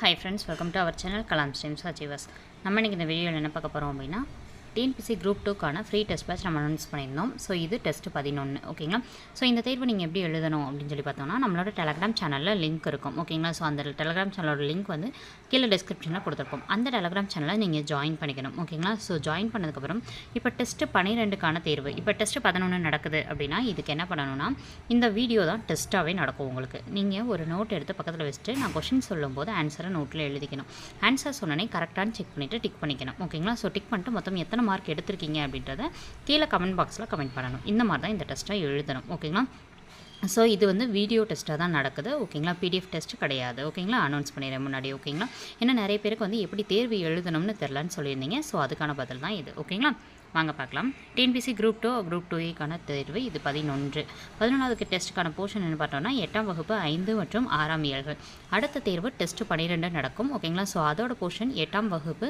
Hi friends welcome to our channel Kalam streams achievers நம்ம இன்றைக்கி இந்த வீடியோவில் என்ன பார்க்க போகிறோம் அப்படின்னா டிஎன்பிசி குரூப் டூக்கான ஃப்ரீ டெஸ்ட் பேட்ச் நம்ம அனௌன்ஸ் பண்ணியிருந்தோம். ஸோ இது டெஸ்ட் பதினொன்று ஓகேங்களா ஸோ இந்த தேர்வு நீங்கள் எப்படி எழுதணும் அப்படின்னு சொல்லி பார்த்தோம்னா நம்மளோட டெலகிராம் சேனலில் லிங்க் இருக்கும் ஓகேங்களா ஸோ அந்த டெலகிராம் சேனலோட லிங்க் வந்து கீழே டிஸ்கிரிப்ஷனில் கொடுத்துருப்போம். அந்த டெலகிராம் சேனலை நீங்கள் ஜாயின் பண்ணிக்கணும் ஓகேங்களா ஸோ ஜாயின் பண்ணதுக்கப்புறம் இப்போ டெஸ்ட்டு பன்னிரெண்டுக்கான தேர்வு. இப்போ டெஸ்ட்டு பதினொன்று நடக்குது அப்படின்னா இதுக்கு என்ன பண்ணணும்னா இந்த வீடியோ தான் டெஸ்ட்டாகவே நடக்கும் உங்களுக்கு. நீங்கள் ஒரு நோட் எடுத்து பக்கத்தில் வச்சுட்டு நான் கொஷின் சொல்லும்போது ஆன்சரை நோட்டில் எழுதிக்கணும். ஆன்சர் சொன்னனே கரெக்டானு செக் பண்ணிவிட்டு டிக் பண்ணிக்கணும் ஓகேங்களா ஸோ டிக் பண்ணிட்டு மொத்தம் எத்தனை மார்க் எடுத்திருக்கீங்க அப்படின்றத கீழே கமெண்ட் பாக்ஸில் கமெண்ட் பண்ணணும். இந்த மாதிரி தான் இந்த டெஸ்ட்டை எழுதணும். ஓகேங்களா ஸோ இது வந்து வீடியோ டெஸ்ட்டாக தான் நடக்குது. ஓகேங்களா? பிடிஎஃப் டெஸ்ட் கிடையாது. ஓகேங்களா? அனௌன்ஸ் பண்ணிடுறேன் முன்னாடி ஓகேங்களா? ஏன்னா நிறைய பேருக்கு வந்து எப்படி தேர்வு எழுதணும்னு தெரிலன்னு சொல்லியிருந்தீங்க. ஸோ அதுக்கான பதில் தான் இது. ஓகேங்களா? வாங்க பார்க்கலாம். டிஎன்பிசி குரூப் டூ குரூப் டூக்கான தேர்வு இது பதினொன்று. பதினொன்றாவது டெஸ்ட்டுக்கான போர்ஷன் என்ன பார்த்தோம்னா எட்டாம் வகுப்பு ஐந்து மற்றும் ஆறாம் ஏழ்கள் அடுத்த தேர்வு டெஸ்ட்டு பன்னிரெண்டு நடக்கும். ஓகேங்களா? ஸோ அதோட போர்ஷன் எட்டாம் வகுப்பு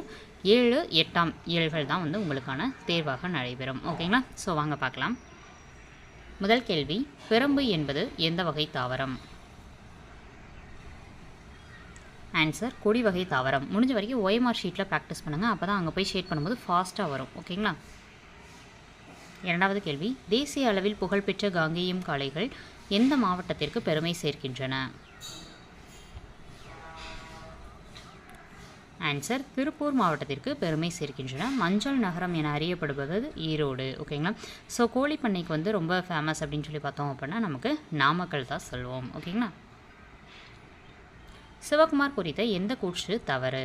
ஏழு எட்டாம் ஏழ்கள் தான் வந்து உங்களுக்கான தேர்வாக நடைபெறும். ஓகேங்களா? ஸோ வாங்க பார்க்கலாம். முதல் கேள்வி பிரம்பு என்பது எந்த வகை தாவரம்? ஆன்சர் கொடி வகை தாவரம். முடிஞ்ச வரைக்கும் ஓஎம்ஆர் ஷீட்டில் ப்ராக்டிஸ் பண்ணுங்கள் அப்போ தான் அங்கே போய் ஷேட் பண்ணும்போது ஃபாஸ்ட்டாக வரும். ஓகேங்களா இரண்டாவது கேள்வி தேசிய அளவில் புகழ்பெற்ற காங்கேயம் காளைகள் எந்த மாவட்டத்திற்கு பெருமை சேர்க்கின்றன? ஆன்சர் திருப்பூர் மாவட்டத்திற்கு பெருமை சேர்க்கின்றன. மஞ்சள் நகரம் என அறியப்படுவது ஈரோடு ஓகேங்களா ஸோ கோழிப்பண்ணைக்கு வந்து ரொம்ப ஃபேமஸ் அப்படின்னு சொல்லி பார்த்தோம் அப்படின்னா நமக்கு நாமக்கல் தான் சொல்லுவோம் ஓகேங்களா சிவகுமார் குறித்த எந்த கூற்று தவறு?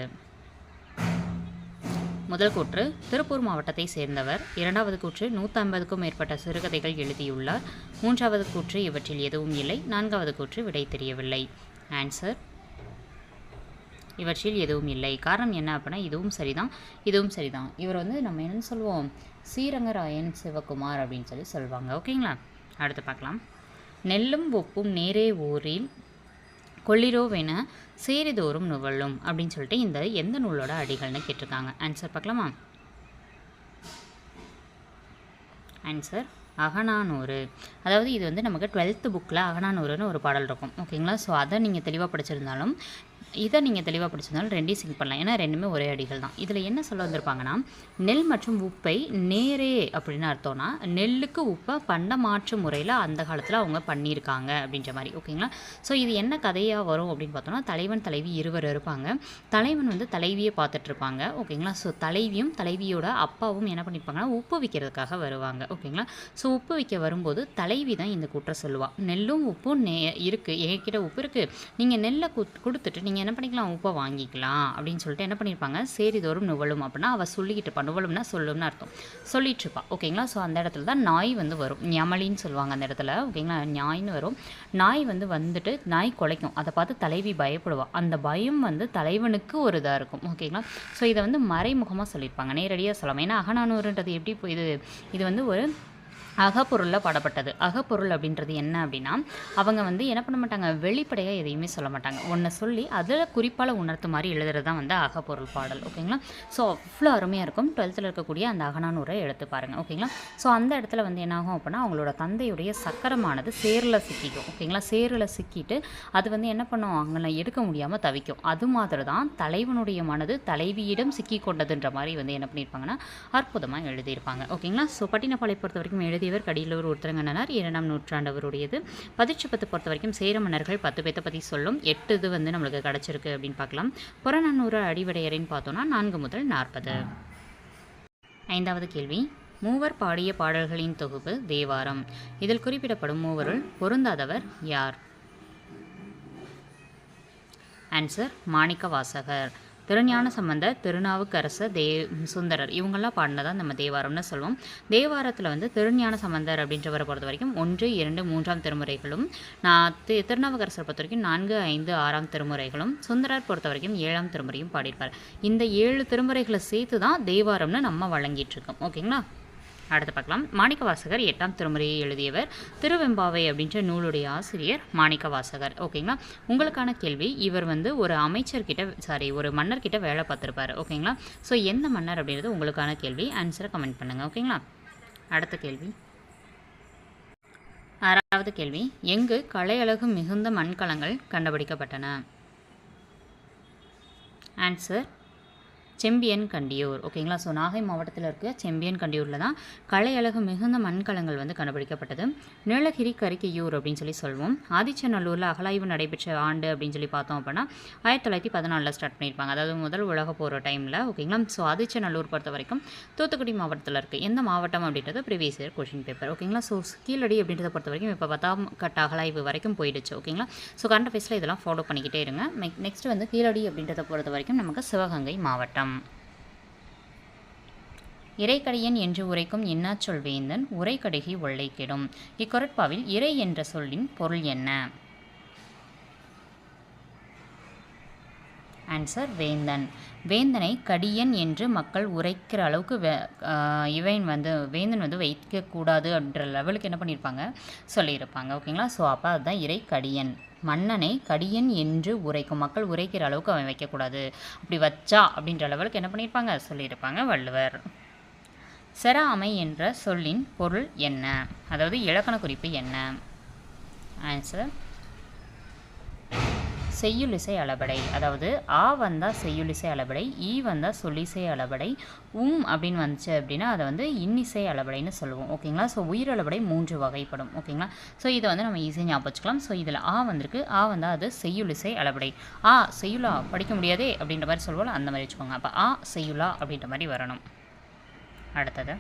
முதல் கூற்று திருப்பூர் மாவட்டத்தை சேர்ந்தவர். இரண்டாவது கூற்று நூற்றம்பதுக்கும் மேற்பட்ட சிறுகதைகள் எழுதியுள்ளார். மூன்றாவது கூற்று இவற்றில் எதுவும் இல்லை. நான்காவது கூற்று விடை தெரியவில்லை. ஆன்சர் இவற்றில் எதுவும் இல்லை. காரணம் என்ன அப்படின்னா இதுவும் சரிதான். இதுவும் சரிதான். இவர் வந்து நம்ம என்ன சொல்லுவோம்? ஸ்ரீரங்கராயன் சிவகுமார் அப்படின்னு சொல்லி சொல்லுவாங்க ஓகேங்களா? அடுத்து பார்க்கலாம். நெல்லும் ஒப்பும் நேரே ஊரில் கொள்ளிரோவென சேரிதோறும் நுவலும் அப்படின்னு சொல்லிட்டு இந்த எந்த நூலோட அடிகள்னு கேட்டிருக்காங்க. ஆன்சர் பார்க்கலாமா? ஆன்சர் அகனானூறு அதாவது இது வந்து நமக்கு டுவெல்த்து புக்கில் அகனானூறுன்னு ஒரு பாடல் இருக்கும். ஓகேங்களா? ஸோ அதை நீங்கள் தெளிவாக படிச்சிருந்தாலும் இதை நீங்கள் தெளிவாக படிச்சிருந்தாலும் ரெண்டையும் சிங்க் பண்ணலாம். ஏன்னா ரெண்டுமே ஒரே அடிகள் தான். இதில் என்ன சொல்ல வந்திருப்பாங்கன்னா நெல் மற்றும் உப்பை நேரே அப்படின்னு அர்த்தம்னா நெல்லுக்கு உப்பை பண்ட மாற்று முறையில் அந்த காலத்தில் அவங்க பண்ணியிருக்காங்க அப்படின்ற மாதிரி. ஓகேங்களா? ஸோ இது என்ன கதையாக வரும் அப்படின்னு பார்த்தோம்னா தலைவன் தலைவி இருவர் இருப்பாங்க. தலைவன் வந்து தலைவியை பார்த்துட்ருப்பாங்க ஓகேங்களா? ஸோ தலைவியும் தலைவியோட அப்பாவும் என்ன பண்ணியிருப்பாங்கன்னா உப்பு விற்கிறதுக்காக வருவாங்க. ஓகேங்களா? ஸோ உப்பு விற்க வரும்போது தலைவி தான் இந்த குற்றம் சொல்லுவாள் நெல்லும் உப்பும் நே இருக்குது என்கிட்ட உப்பு இருக்குது நீங்கள் நெல்லை குத் கொடுத்துட்டு நீங்கள் என்ன பண்ணிக்கலாம் உப்பை வாங்கிக்கலாம் அப்படின்னு சொல்லிட்டு என்ன பண்ணியிருப்பாங்க சேரிதோறும் நுவலும் அப்படின்னா அவள் சொல்லிக்கிட்டு இருப்பா நுவலும்னா சொல்லும்னு அர்த்தம். சொல்லிட்டு இருப்பா ஓகேங்களா? ஸோ அந்த இடத்துல தான் நாய் வந்து வரும். ஞமலின்னு சொல்லுவாங்க அந்த இடத்துல. ஓகேங்களா? நாய்னு வரும். நாய் வந்து வந்துட்டு நாய் குலைக்கும். அதை பார்த்து தலைவி பயப்படுவா. அந்த பயம் வந்து தலைவனுக்கு ஒரு இதாக இருக்கும். ஓகேங்களா? ஸோ இதை வந்து மறைமுகமாக சொல்லியிருப்பாங்க. நேரடியாக சொல்லலாம். ஏன்னா அகநானூறுன்றது எப்படி இப்போ இது இது வந்து ஒரு அகப்பொருளில் பாடப்பட்டது. அகப்பொருள் அப்படின்றது என்ன அப்படின்னா அவங்க வந்து என்ன பண்ண மாட்டாங்க? வெளிப்படையாக எதையுமே சொல்ல மாட்டாங்க. ஒன்றை சொல்லி அதில் குறிப்பால் உணர்த்து மாதிரி எழுதுறது தான் வந்து அகப்பொருள் பாடல். ஓகேங்களா? ஸோ அவ்வளோ அருமையாக இருக்கும். டுவெல்த்தில் இருக்கக்கூடிய அந்த அகனானூரை எடுத்து பாருங்கள் ஓகேங்களா? ஸோ அந்த இடத்துல வந்து என்னாகும் அப்படின்னா அவங்களோட தந்தையுடைய சக்கரமானது சேரில் சிக்கிக்கும். ஓகேங்களா? சேரில் சிக்கிட்டு அது வந்து என்ன பண்ணும்? அங்கே எடுக்க முடியாமல் தவிக்கும். அது மாதிரி தான் தலைவனுடைய மனது தலைவியிடம் சிக்கி கொண்டதுன்ற மாதிரி வந்து என்ன பண்ணியிருப்பாங்கன்னா அற்புதமாக எழுதியிருப்பாங்க. ஓகேங்களா? ஸோ பட்டினப்பாலை பொறுத்த வரைக்கும் எழுதி எழுதியவர் கடியலூர் ஒருத்தரங்கனார் இரண்டாம் நூற்றாண்டவருடையது. பதிச்சுப்பத்து பொறுத்த வரைக்கும் சேர மன்னர்கள் பத்து பேத்த பற்றி சொல்லும். எட்டு இது வந்து நம்மளுக்கு கிடச்சிருக்கு அப்படின்னு பார்க்கலாம். புறநானூறு அடிவடையரின்னு பார்த்தோன்னா நான்கு முதல் நாற்பது. ஐந்தாவது கேள்வி. மூவர் பாடிய பாடல்களின் தொகுப்பு தேவாரம். இதில் குறிப்பிடப்படும் மூவருள் பொருந்தாதவர் யார்? ஆன்சர் மாணிக்க வாசகர் திருஞான சம்பந்த திருநாவுக்கரசர் தே சுந்தரர். இவங்கெல்லாம் பாடினதான் நம்ம தேவாரம்னு சொல்லுவோம். தேவாரத்தில் வந்து திருஞான சம்பந்தர் அப்படின்றவரை பொறுத்த வரைக்கும் ஒன்று இரண்டு மூன்றாம் திருமுறைகளும் நான் தி திருநாவுக்கரசர் பொறுத்த வரைக்கும் நான்கு ஐந்து ஆறாம் திருமுறைகளும் சுந்தரர் பொறுத்த வரைக்கும் ஏழாம் திருமுறையும் பாடியிருப்பார். இந்த ஏழு திருமுறைகளை சேர்த்து தான் தேவாரம்னு நம்ம வழங்கிட்டு இருக்கோம். ஓகேங்களா? அடுத்து பார்க்கலாம். மாணிக்க வாசகர் எட்டாம் திருமுறையை எழுதியவர் திருவெம்பாவை அப்படின்ற நூலுடைய ஆசிரியர் மாணிக்க வாசகர் ஓகேங்களா? உங்களுக்கான கேள்வி இவர் வந்து ஒரு அமைச்சர்கிட்ட சாரி ஒரு மன்னர்கிட்ட வேலை பார்த்துருப்பாரு. ஓகேங்களா? ஸோ எந்த மன்னர் அப்படின்றது உங்களுக்கான கேள்வி. ஆன்சரை கமெண்ட் பண்ணுங்கள் ஓகேங்களா? அடுத்த கேள்வி. ஆறாவது கேள்வி. எங்கு கலையழகு மிகுந்த மண்கலங்கள் கண்டுபிடிக்கப்பட்டன? ஆன்சர் செம்பியன் கண்டியூர். ஓகேங்களா ஸோ நாகை மாவட்டத்தில் இருக்க செம்பியன் கண்டியூரில் தான் கலையழகு மிகுந்த மண்கலங்கள் வந்து கண்டுபிடிக்கப்பட்டது. நீலகிரி கரிக்கையூர் அப்படின்னு சொல்லி சொல்லுவோம் ஆதிச்சநல்லூரில் அகலாய்வு நடைபெற்ற ஆண்டு அப்படின்னு சொல்லி பார்த்தோம் அப்படின்னா ஆயிரத்தி தொள்ளாயிரத்தி பதினாலில் ஸ்டார்ட் பண்ணியிருப்பாங்க. அதாவது முதல் உலக போகிற டைமில் ஓகேங்களா ஸோ ஆதிச்சநல்லூர் பொறுத்த வரைக்கும் தூத்துக்குடி மாவட்டத்தில் இருக்குது எந்த மாவட்டம் அப்படின்றது ப்ரீவியஸ் இயர் கொஷின் பேப்பர் ஓகேங்களா ஸோ கீழடி அப்படின்றத பொறுத்த வரைக்கும் இப்போ பத்தாம் கட்ட அகலாய்வு வரைக்கும் போயிடுச்சு. ஓகேங்களா ஸோ கரண்ட் அஃபேர்ஸில் இதெல்லாம் ஃபாலோ பண்ணிக்கிட்டே இருங்க. நெக்ஸ்ட் வந்து கீழடி அப்படின்றத பொறுத்த வரைக்கும் நமக்கு சிவகங்கை மாவட்டம். இறைக்கடியன் என்று உரைக்கும் இன்னாச்சொல் வேந்தன் உரைக்கடுகி ஒல்லை கெடும் இக்கொரட்பாவில் இறை என்ற சொல்லின் பொருள் என்ன? ஆன்சர் வேந்தன். வேந்தனை கடியன் என்று மக்கள் உரைக்கிற அளவுக்கு வே இவன் வந்து வேந்தன் வந்து வைக்கக்கூடாது அப்படின்ற லெவலுக்கு என்ன பண்ணியிருப்பாங்க சொல்லியிருப்பாங்க. ஓகேங்களா ஸோ அப்போ அதுதான் இறை கடியன் மன்னனை கடியன் என்று உரைக்கும். மக்கள் உரைக்கிற அளவுக்கு அவன் வைக்கக்கூடாது. அப்படி வச்சா அப்படின்ற லெவலுக்கு என்ன பண்ணியிருப்பாங்க? சொல்லியிருப்பாங்க வள்ளுவர். செராமை என்ற சொல்லின் பொருள் என்ன? அதாவது இலக்கண குறிப்பு என்ன? ஆன்சர் செய்யுளிசை அளபடை. அதாவது ஆ வந்தால் செய்யுளிசை அளபடை ஈ வந்தால் சொல்லிசை அளபடை உம் அப்படின்னு வந்துச்சு அப்படின்னா அதை வந்து இன்னிசை அளபடைன்னு சொல்லுவோம். ஓகேங்களா ஸோ உயிர் அளபடை மூன்று வகைப்படும். ஓகேங்களா ஸோ இதை வந்து நம்ம ஈஸியாக ஞாபகம் வச்சுக்கலாம். ஸோ இதில் ஆ வந்திருக்கு. ஆ வந்தால் அது செய்யுளிசை அளபடை. ஆ செய்யுளா படிக்க முடியாதே அப்படின்ற மாதிரி சொல்லுவோம் அந்த மாதிரி வச்சுக்கோங்க. அப்போ ஆ செய்யுளா அப்படின்ற மாதிரி வரணும். அடுத்தது.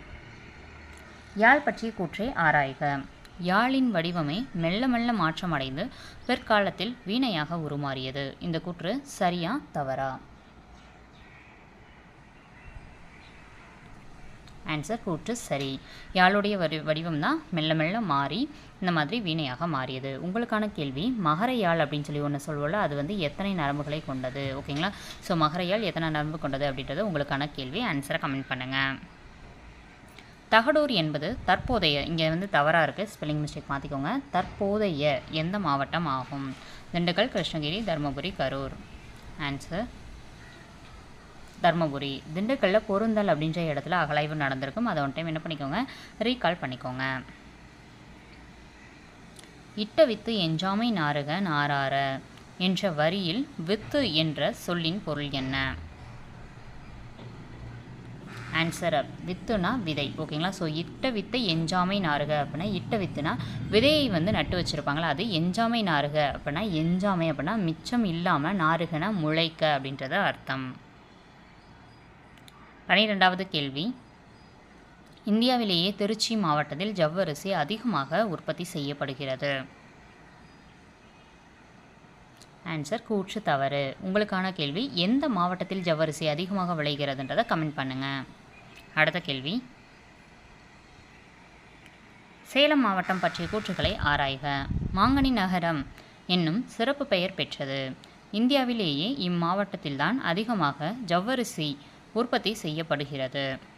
யாழ் பற்றிய கூற்றை ஆராய்க. யாழின் வடிவமே மெல்ல மெல்ல மாற்றமடைந்து பிற்காலத்தில் வீணையாக உருமாறியது. இந்த கூற்று சரியா தவறா? ஆன்சர் கூற்று சரி. யாழுடைய வடி வடிவம் தான் மெல்ல மெல்ல மாறி இந்த மாதிரி வீணையாக மாறியது. உங்களுக்கான கேள்வி மகர யாழ் அப்படின்னு சொல்லி ஒன்று சொல்வோம்ல அது வந்து எத்தனை நரம்புகளை கொண்டது? ஓகேங்களா? ஸோ மகர யாழ் எத்தனை நரம்பு கொண்டது அப்படின்றது உங்களுக்கான கேள்வி. ஆன்சரை கமெண்ட் பண்ணுங்கள் தகடூர் என்பது தற்போதைய இங்கே வந்து தவறாக இருக்குது ஸ்பெல்லிங் மிஸ்டேக் மாற்றிக்கோங்க தற்போதைய எந்த மாவட்டம் ஆகும்? திண்டுக்கல் கிருஷ்ணகிரி தருமபுரி கரூர். ஆன்சர் தர்மபுரி. திண்டுக்கல்லில் பொருந்தல் அப்படின்ற இடத்துல அகலாய்வு நடந்திருக்கும். அதை ஒன் டைம் என்ன பண்ணிக்கோங்க? ரீகால் பண்ணிக்கோங்க. இட்ட வித்து எஞ்சாமை நாறுக நாரார என்ற வரியில் வித்து என்ற சொல்லின் பொருள் என்ன? ஆன்சர் அப் வித்துனா விதை. ஓகேங்களா ஸோ இட்ட வித்தை எஞ்சாமை நாறுக அப்படின்னா இட்ட வித்துனா விதையை வந்து நட்டு வச்சுருப்பாங்களா? அது எஞ்சாமை நாறுக அப்படின்னா எஞ்சாமை அப்படின்னா மிச்சம் இல்லாமல் நாறுகனா முளைக்க அப்படின்றது அர்த்தம். பனிரெண்டாவது கேள்வி. இந்தியாவிலேயே திருச்சி மாவட்டத்தில் ஜவ்வரிசி அதிகமாக உற்பத்தி செய்யப்படுகிறது. ஆன்சர் கூற்று தவறு. உங்களுக்கான கேள்வி எந்த மாவட்டத்தில் ஜவ்வரிசி அதிகமாக விளைகிறதுன்றதை கமெண்ட் பண்ணுங்கள் அடுத்த கேள்வி. சேலம் மாவட்டம் பற்றிய கூற்றுகளை ஆராய்க. மாங்கனி நகரம் என்னும் சிறப்பு பெயர் பெற்றது. இந்தியாவிலேயே இம்மாவட்டத்தில்தான் அதிகமாக ஜவ்வரிசி உற்பத்தி செய்யப்படுகிறது.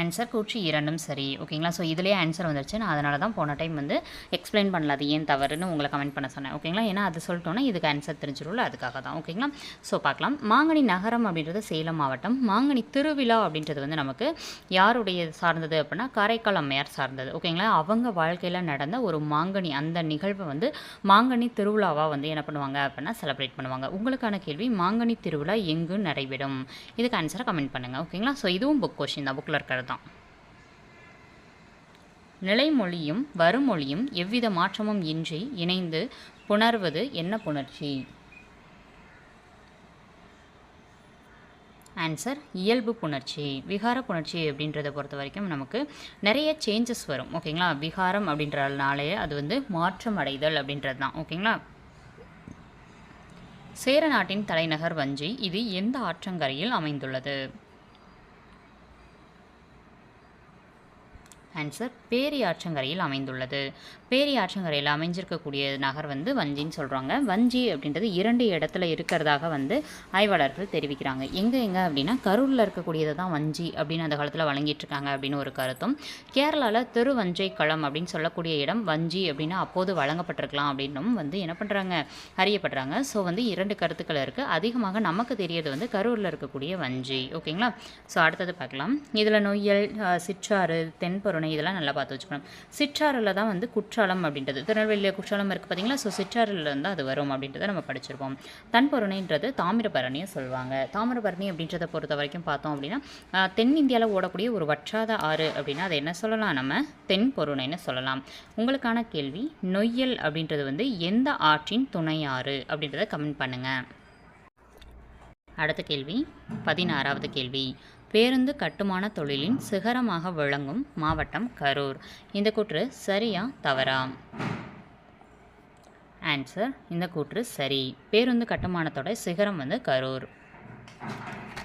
ஆன்சர் கூற்று இரண்டும் சரி. ஓகேங்களா ஸோ இதிலே ஆன்சர் வந்துருச்சு. நான் அதனால தான் போன டைம் வந்து எக்ஸ்பிளைன் பண்ணல. அது ஏன் தவறுன்னு உங்களை கமெண்ட் பண்ண சொன்னேன். ஓகேங்களா ஏன்னா அது சொல்லிட்டோன்னா இதுக்கு ஆன்சர் தெரிஞ்சிடும்ல அதுக்காக தான். ஓகேங்களா ஸோ பார்க்கலாம். மாங்கனி நகரம் அப்படின்றது சேலம் மாவட்டம். மாங்கனி திருவிழா அப்படின்றது வந்து நமக்கு யாருடைய சார்ந்தது அப்படின்னா காரைக்கால் அம்மையார் சார்ந்தது. ஓகேங்களா அவங்க வாழ்க்கையில் நடந்த ஒரு மாங்கனி அந்த நிகழ்வை வந்து மாங்கனி திருவிழாவாக வந்து என்ன பண்ணுவாங்க அப்படின்னா செலிப்ரேட் பண்ணுவாங்க. உங்களுக்கான கேள்வி மாங்கனி திருவிழா எங்கு நடைபெறும்? இதுக்கு ஆன்சரை கமெண்ட் பண்ணுங்கள் ஓகேங்களா ஸோ இதுவும் புக் கொஷின் தான். புக்கில் இருக்கிறது தான் நிலைமொழியும் வருமொழியும் எவ்வித மாற்றமும் இன்றி இணைந்து புணர்வது என்ன புணர்ச்சி? ஆன்சர் இயல்பு புணர்ச்சி. விகார புணர்ச்சி அப்படின்றத பொறுத்த வரைக்கும் நமக்கு நிறைய சேஞ்சஸ் வரும். ஓகேங்களா விகாரம் அப்படின்றனாலே அது வந்து மாற்றம் அடைதல் அப்படின்றது தான். ஓகேங்களா சேர நாட்டின் தலைநகர் வஞ்சி இது எந்த ஆற்றங்கரையில் அமைந்துள்ளது? ஆன்சர் பேரி ஆற்றங்கரையில் அமைந்துள்ளது. பேரி ஆற்றங்கரையில் அமைஞ்சிருக்கக்கூடிய நகர் வந்து வஞ்சின்னு சொல்கிறாங்க வஞ்சி அப்படின்றது இரண்டு இடத்துல இருக்கிறதாக வந்து ஆய்வாளர்கள் தெரிவிக்கிறாங்க. எங்கே எங்கே அப்படின்னா கரூரில் இருக்கக்கூடியது தான் வஞ்சி அப்படின்னு அந்த காலத்தில் வழங்கிட்டு இருக்காங்க அப்படின்னு ஒரு கருத்தும். கேரளாவில் திருவஞ்சை களம் அப்படின்னு சொல்லக்கூடிய இடம் வஞ்சி அப்படின்னு அப்போது வழங்கப்பட்டிருக்கலாம் அப்படின்னும் வந்து என்ன பண்ணுறாங்க அறியப்படுறாங்க. ஸோ வந்து இரண்டு கருத்துக்கள் இருக்குது அதிகமாக நமக்கு தெரியறது வந்து கரூரில் இருக்கக்கூடிய வஞ்சி. ஓகேங்களா ஸோ அடுத்தது பார்க்கலாம். இதில் நொய்யல் சிற்றாறு தென்பொருள் கருணை இதெல்லாம் நல்லா பார்த்து வச்சுக்கணும். சிற்றாறில் தான் வந்து குற்றாலம் அப்படின்றது. திருநெல்வேலியில் குற்றாலம் இருக்குது பார்த்தீங்களா? ஸோ சிற்றாறில் இருந்து அது வரும் அப்படின்றத நம்ம படிச்சிருப்போம். தன்பொருணைன்றது தாமிரபரணியை சொல்லுவாங்க. தாமிரபரணி அப்படின்றத பொறுத்த வரைக்கும் பார்த்தோம் அப்படின்னா தென்னிந்தியாவில் ஓடக்கூடிய ஒரு வற்றாத ஆறு அப்படின்னா அதை என்ன சொல்லலாம் நம்ம? தென் பொருணைன்னு சொல்லலாம். உங்களுக்கான கேள்வி நொய்யல் அப்படின்றது வந்து எந்த ஆற்றின் துணை ஆறு அப்படின்றத கமெண்ட் பண்ணுங்கள் அடுத்த கேள்வி பதினாறாவது கேள்வி. பேருந்து கட்டுமான தொழிலின் சிகரமாக விளங்கும் மாவட்டம் கரூர். இந்த கூற்று சரியா தவறா? ஆன்சர் இந்த கூற்று சரி. பேருந்து கட்டுமானத்தோட சிகரம் வந்து கரூர்.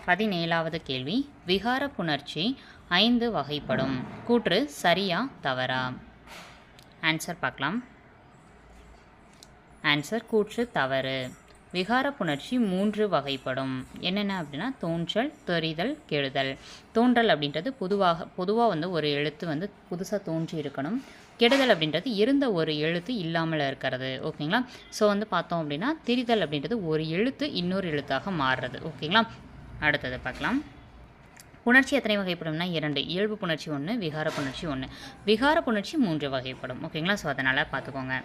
பதினேழாவது கேள்வி. விகார புணர்ச்சி ஐந்து வகைப்படும். கூற்று சரியா தவறா? ஆன்சர் பார்க்கலாம். ஆன்சர் கூற்று தவறு. விகார புணர்ச்சி மூன்று வகைப்படும். என்னென்ன அப்படின்னா தோன்றல் தெரிதல் கெடுதல். தோன்றல் அப்படின்றது பொதுவாக பொதுவாக வந்து ஒரு எழுத்து வந்து புதுசாக தோன்றி இருக்கணும். கெடுதல் அப்படின்றது இருந்த ஒரு எழுத்து இல்லாமல் இருக்கிறது. ஓகேங்களா? ஸோ வந்து பார்த்தோம் அப்படின்னா திரிதல் அப்படின்றது ஒரு எழுத்து இன்னொரு எழுத்தாக மாறுறது. ஓகேங்களா? அடுத்தது பார்க்கலாம். புணர்ச்சி எத்தனை வகைப்படும்னா இரண்டு. இயல்பு புணர்ச்சி ஒன்று விகார புணர்ச்சி ஒன்று விகார புணர்ச்சி மூன்று வகைப்படும். ஓகேங்களா? ஸோ அதனால் பார்த்துக்கோங்க.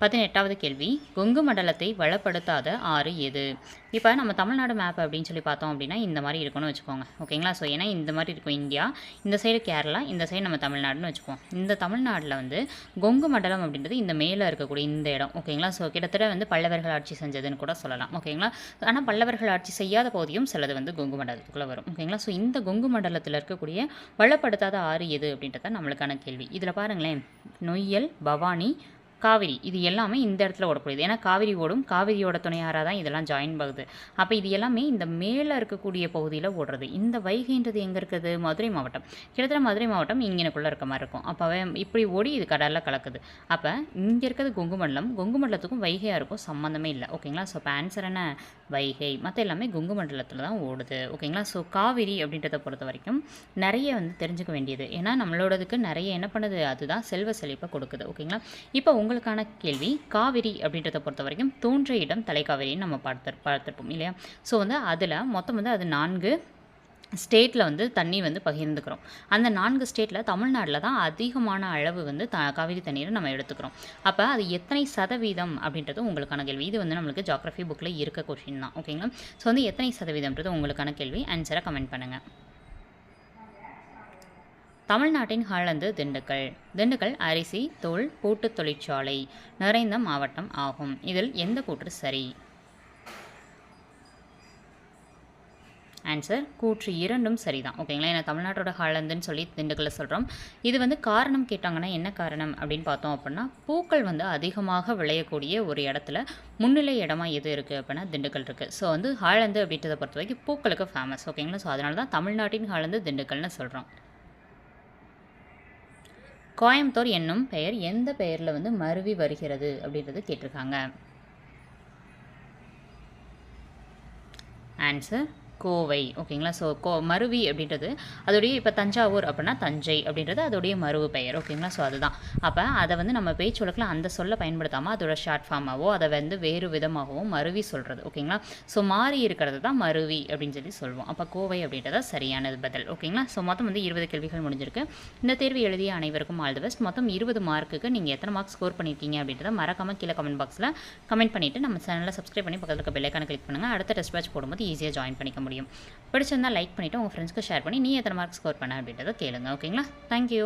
பதினெட்டாவது கேள்வி. கொங்கு மண்டலத்தை வளப்படுத்தாத ஆறு எது? இப்போ நம்ம தமிழ்நாடு மேப் அப்படின்னு சொல்லி பார்த்தோம் அப்படின்னா இந்த மாதிரி இருக்கும்னு வச்சுக்கோங்க. ஓகேங்களா ஸோ ஏன்னா இந்த மாதிரி இருக்கும் இந்தியா. இந்த சைடு கேரளா இந்த சைடு நம்ம தமிழ்நாடுன்னு வச்சுப்போம் இந்த தமிழ்நாட்டில் வந்து கொங்கு மண்டலம் அப்படின்றது இந்த மேலே இருக்கக்கூடிய இந்த இடம். ஓகேங்களா ஸோ கிட்டத்தட்ட வந்து பல்லவர்கள் ஆட்சி செஞ்சதுன்னு கூட சொல்லலாம். ஓகேங்களா ஆனால் பல்லவர்கள் ஆட்சி செய்யாத பகுதியும் சிலது வந்து கொங்கு மண்டலத்துக்குள்ளே வரும். ஓகேங்களா ஸோ இந்த கொங்கு மண்டலத்தில் இருக்கக்கூடிய வளப்படுத்தாத ஆறு எது அப்படின்றத நம்மளுக்கான கேள்வி. இதில் பாருங்களேன். நொய்யல் பவானி காவிரி இது எல்லாமே இந்த இடத்துல ஓடக்கூடியது. ஏன்னா காவிரி ஓடும் காவிரியோட துணையாராக தான் இதெல்லாம் ஜாயின் ஆகுது அப்போ இது எல்லாமே இந்த மேலே இருக்கக்கூடிய பகுதியில் ஓடுறது. இந்த வைகைன்றது எங்கே இருக்குது? மதுரை மாவட்டம். கிட்டத்தட்ட மதுரை மாவட்டம் இங்கனக்குள்ளே இருக்க மாதிரி இருக்கும். அப்போ இப்படி ஓடி இது கடலில் கலக்குது. அப்போ இங்கே இருக்கிறது கொங்கு மண்டலம். கொங்கு மண்டலத்துக்கும் வைகையாக இருக்கும். சம்மந்தமே இல்லை. ஓகேங்களா? ஸோ இப்போ ஆன்சர் என்ன? வைகை மற்ற எல்லாமே குங்கு மண்டலத்தில் தான் ஓடுது. ஓகேங்களா ஸோ காவிரி அப்படின்றத பொறுத்த வரைக்கும் நிறைய வந்து தெரிஞ்சுக்க வேண்டியது. ஏன்னா நம்மளோடதுக்கு நிறைய என்ன பண்ணுது? அதுதான் செல்வ செழிப்பை கொடுக்குது. ஓகேங்களா இப்போ உங்களுக்கான கேள்வி காவிரி அப்படின்றத பொறுத்த வரைக்கும் தோன்றிய இடம் தலைக்காவிரின்னு நம்ம பார்த்து பார்த்துருப்போம் இல்லையா? ஸோ வந்து அதில் மொத்தம் வந்து அது நான்கு ஸ்டேட்டில் வந்து தண்ணி வந்து பகிர்ந்துக்கிறோம். அந்த நான்கு ஸ்டேட்டில் தமிழ்நாட்டில் தான் அதிகமான அளவு வந்து த காவிரி தண்ணீரை நம்ம எடுத்துக்கிறோம். அப்போ அது எத்தனை சதவீதம் அப்படின்றது உங்களுக்கான கேள்வி. இது வந்து நம்மளுக்கு ஜாகிரஃபி புக்கில் இருக்க கொஷின் தான். ஓகேங்களா ஸோ வந்து எத்தனை சதவீதம்ன்றது உங்களுக்கான கேள்வி. ஆன்சரை கமெண்ட் பண்ணுங்கள் தமிழ்நாட்டின் ஹாலந்து திண்டுக்கல். திண்டுக்கல் அரிசி தோல் பூட்டு தொழிற்சாலை. நிறைந்த மாவட்டம் ஆகும். இதில் எந்த கூற்று சரி? ஆன்சர் கூற்று இரண்டும் சரிதான். ஓகேங்களா ஏன்னா தமிழ்நாட்டோட ஹாலந்துன்னு சொல்லி திண்டுக்கல்ல சொல்கிறோம் இது வந்து காரணம் கேட்டாங்கன்னா என்ன காரணம் அப்படின்னு பார்த்தோம் அப்படின்னா பூக்கள் வந்து அதிகமாக விளையக்கூடிய ஒரு இடத்துல முன்னிலை இடமா எது இருக்குது அப்படின்னா திண்டுக்கல் இருக்குது ஸோ வந்து ஹாலந்து அப்படின்றத பொறுத்த வரைக்கும் பூக்களுக்கு ஃபேமஸ் ஓகேங்களா ஸோ அதனால தான் தமிழ்நாட்டின் ஹாலந்து திண்டுக்கல்னு சொல்கிறோம் கோயம்புத்தூர் என்னும் பெயர் எந்த பெயரில் வந்து மருவி வருகிறது அப்படின்றது கேட்டிருக்காங்க. ஆன்சர் கோவை ஓகேங்களா? ஸோ கோ மருவி அப்படின்றது அதோடைய இப்போ தஞ்சாவூர் அப்படின்னா தஞ்சை அப்படின்றது அதோடைய மருவு பெயர் ஓகேங்களா? ஸோ அதுதான். அப்போ அதை வந்து நம்ம பேச்சு வழக்கில் அந்த சொல்ல பயன்படுத்தாமல் அதோட ஷார்ட் ஃபார்மாகவோ அதை வந்து வேறு விதமாகவும் மருவி சொல்கிறது ஓகேங்களா? ஸோ மாறி இருக்கிறது தான் மருவி அப்படின்னு சொல்லி சொல்லுவோம் அப்போ கோவை அப்படின்றத சரியானது பதில் ஓகேங்களா? ஸோ மொத்தம் வந்து இருபது கேள்விகள் முடிஞ்சிருக்கு. இந்த தேர்வு எழுதிய அனைவருக்கும் ஆல் தி பெஸ்ட். மொத்தம் இருபது மார்க்குக்கு நீங்கள் எத்தனை மார்க் ஸ்கோர் பண்ணியிருக்கீங்க அப்படின்றத மறக்காமல் கீழே கமெண்ட் பாக்ஸில் கமெண்ட் பண்ணிவிட்டு நம்ம சேனலில் சப்ஸ்கிரைப் பண்ணி பக்கத்தில் இருக்க பெல்லைக்கான கிளிக் பண்ணுங்கள் அடுத்த டெஸ்ட் பேட்ச் போடும்போது ஈஸியாக ஜாயின் பண்ணிக்க முடியும். பிடிச்சிருந்தால் லைக் பண்ணிவிட்டு உங்கள் ஃப்ரெண்ட்ஸ்க்கு ஷேர் பண்ணி நீ எத்தனை மார்க் ஸ்கோர் பண்ண அப்படின்றத கேளுங்க ஓகேங்களா தேங்க்யூ